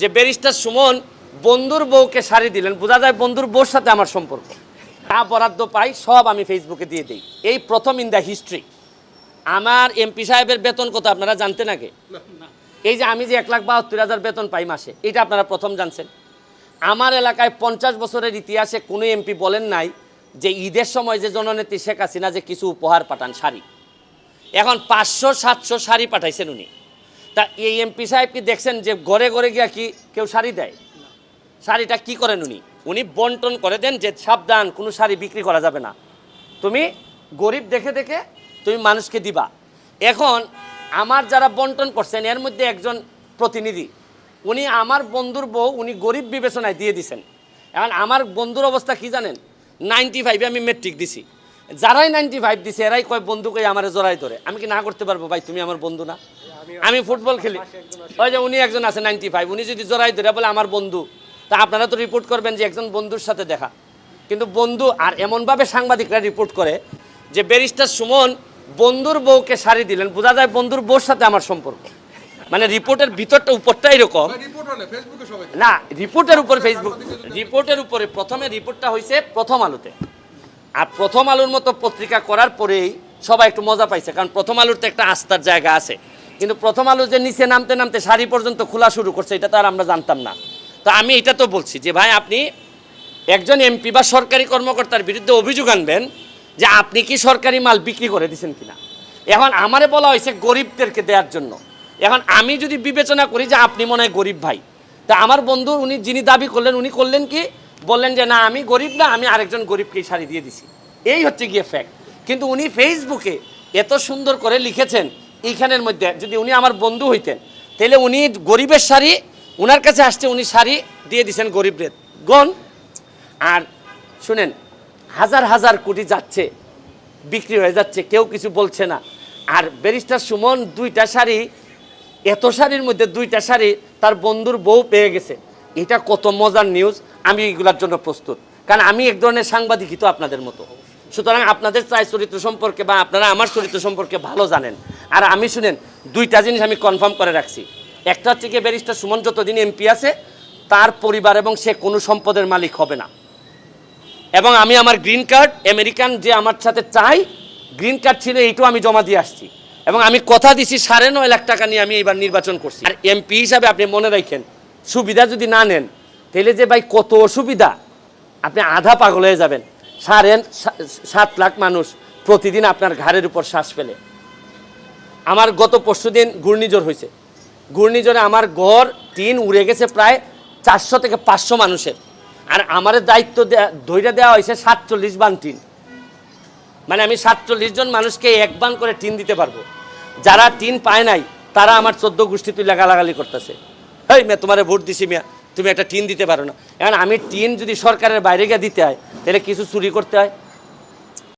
যে ব্যারিস্টার সুমন বন্ধুর বউকে শাড়ি দিলেন, বোঝা যায় বন্ধুর বউর সাথে আমার সম্পর্ক। তা বরাদ্দ পাই, সব আমি ফেসবুকে দিয়ে দিই। এই প্রথম ইন দ্য হিস্ট্রি আমার এমপি সাহেবের বেতন কত, আপনারা জানতেন আগে? এই যে আমি যে এক লাখ বাহাত্তর হাজার বেতন পাই মাসে, এটা আপনারা প্রথম জানছেন। আমার এলাকায় পঞ্চাশ বছরের ইতিহাসে কোনো এমপি বলেন নাই যে ঈদের সময় যে জননেত্রী শেখ হাসিনা যে কিছু উপহার পাঠান শাড়ি। এখন পাঁচশো, সাতশো শাড়ি পাঠাইছেন উনি। তা এই এমপি সাহেব কি দেখছেন যে ঘরে ঘরে গিয়া কি কেউ শাড়ি দেয়? শাড়িটা কি করেন উনি? উনি বন্টন করে দেন যে সাবধান, কোনো শাড়ি বিক্রি করা যাবে না। তুমি গরিব দেখে দেখে তুমি মানুষকে দিবা। এখন আমার যারা বন্টন করছেন, এর মধ্যে একজন প্রতিনিধি, উনি আমার বন্ধুর বউ, উনি গরিব বিবেচনায় দিয়ে দিছেন। এখন আমার বন্ধুর অবস্থা কি জানেন? নাইনটি ফাইভে আমি মেট্রিক দিছি। যারাই নাইনটি ফাইভ দিছে, এরাই কয়, বন্ধুকে আমার জড়াই ধরে। আমি কি না করতে পারব? ভাই, তুমি আমার বন্ধু না। আমি ফুটবল খেলি। ওই যে উনি একজন আছে নাইনটি ফাইভ উনি যদি জড়াই ধরে বলে আমার বন্ধু তা আপনারা তো রিপোর্ট করবেন যে একজন বন্ধুর সাথে দেখা। কিন্তু বন্ধু আর এমনভাবে সাংবাদিকরা রিপোর্ট করে যে ব্যারিস্টার সুমন বন্ধুর বউকে শাড়ি দিলেন বোঝা যায় বন্ধুর বউর সাথে আমার সম্পর্ক। মানে রিপোর্টের ভিতরটা উপরটা এরকম। রিপোর্ট হলে ফেসবুকে সবাই না রিপোর্টের উপর ফেসবুক রিপোর্টের উপরে প্রথমে রিপোর্টটা হয়েছে প্রথম আলোতে। আর প্রথম আলোর মতো পত্রিকা করার পরেই সবাই একটু মজা পাইছে কারণ প্রথম আলোর তো একটা আস্থার জায়গা আছে। কিন্তু প্রথম আলো যে নিচে নামতে নামতে শাড়ি পর্যন্ত খোলা শুরু করছে, এটা তো আর আমরা জানতাম না। তো আমি এটা তো বলছি যে, ভাই, আপনি একজন এমপি বা সরকারি কর্মকর্তার বিরুদ্ধে অভিযোগ আনবেন যে আপনি কি সরকারি মাল বিক্রি করে দিছেন কিনা? এখন আমারে বলা হয়েছে গরিবদেরকে দেওয়ার জন্য। এখন আমি যদি বিবেচনা করি যে আপনি মনে হয় গরিব ভাই, তা আমার বন্ধু, উনি যিনি দাবি করলেন, উনি করলেন কি? বললেন যে, না, আমি গরিব না, আমি আরেকজন গরিবকে শাড়ি দিয়ে দিছি। এই হচ্ছে গিয়ে ফ্যাক্ট কিন্তু উনি ফেসবুকে এত সুন্দর করে লিখেছেন এইখানের মধ্যে, যদি উনি আমার বন্ধু হইতেন, তাহলে উনি গরিবের শাড়ি, উনার কাছে আসছে উনি শাড়ি দিয়ে দিছেন গরিবদের গন আর শুনেন, হাজার হাজার কোটি যাচ্ছে, বিক্রি হয়ে যাচ্ছে, কেউ কিছু বলছে না। আর ব্যারিস্টার সুমন দুইটা শাড়ি, এত শাড়ির মধ্যে দুইটা শাড়ি তার বন্ধুর বউ পেয়ে গেছে। এটা কত মজার নিউজ আমি এগুলোর জন্য প্রস্তুত। কারণ আমি এক ধরনের সাংবাদিকই তো আপনাদের মতো। সুতরাং আপনাদের চাই চরিত্র সম্পর্কে বা আপনারা আমার চরিত্র সম্পর্কে ভালো জানেন। আর আমি শুনেন, দুইটা জিনিস আমি কনফার্ম করে রাখছি। একটা হচ্ছে কি ব্যারিস্টার সুমন যতদিন এমপি আছে, তার পরিবার এবং সে কোনো সম্পদের মালিক হবে না। এবং আমি আমার গ্রিন কার্ড আমেরিকান যে আমার সাথে চাই গ্রিন কার্ড ছিল এইটাও আমি জমা দিয়ে আসছি। এবং আমি কথা দিছি সাড়ে নয় লাখ টাকা নিয়ে আমি এবার নির্বাচন করছি। আর এমপি হিসাবে আপনি মনে রাখেন, সুবিধা যদি না নেন, তাহলে যে ভাই কত অসুবিধা। আপনি আধা পাগল হয়ে যাবেন। সাড়ে সাত লাখ মানুষ প্রতিদিন আপনার ঘাড়ের উপর শ্বাস ফেলে। আমার গত পরশু দিন ঘূর্ণিঝড় হয়েছে। ঘূর্ণিঝড়ে আমার গড় টিন উড়ে গেছে প্রায় চারশো থেকে পাঁচশো মানুষের। আর আমার দায়িত্ব দেয়া- ধৈর্য দেওয়া হয়েছে সাতচল্লিশ বান টিন। মানে আমি সাতচল্লিশ জন মানুষকে এক বান করে টিন দিতে পারব। যারা টিন পায় নাই, তারা আমার চোদ্দ গোষ্ঠী তুই লাগালাগালি করতেছে। এই মেয়ে, তোমারে ভোট দিছি মিয়া, তুমি একটা টিন দিতে পারো না। এখন আমি টিন যদি সরকারের বাইরে গিয়ে দিতে হয়, তাহলে কিছু চুরি করতে হয়।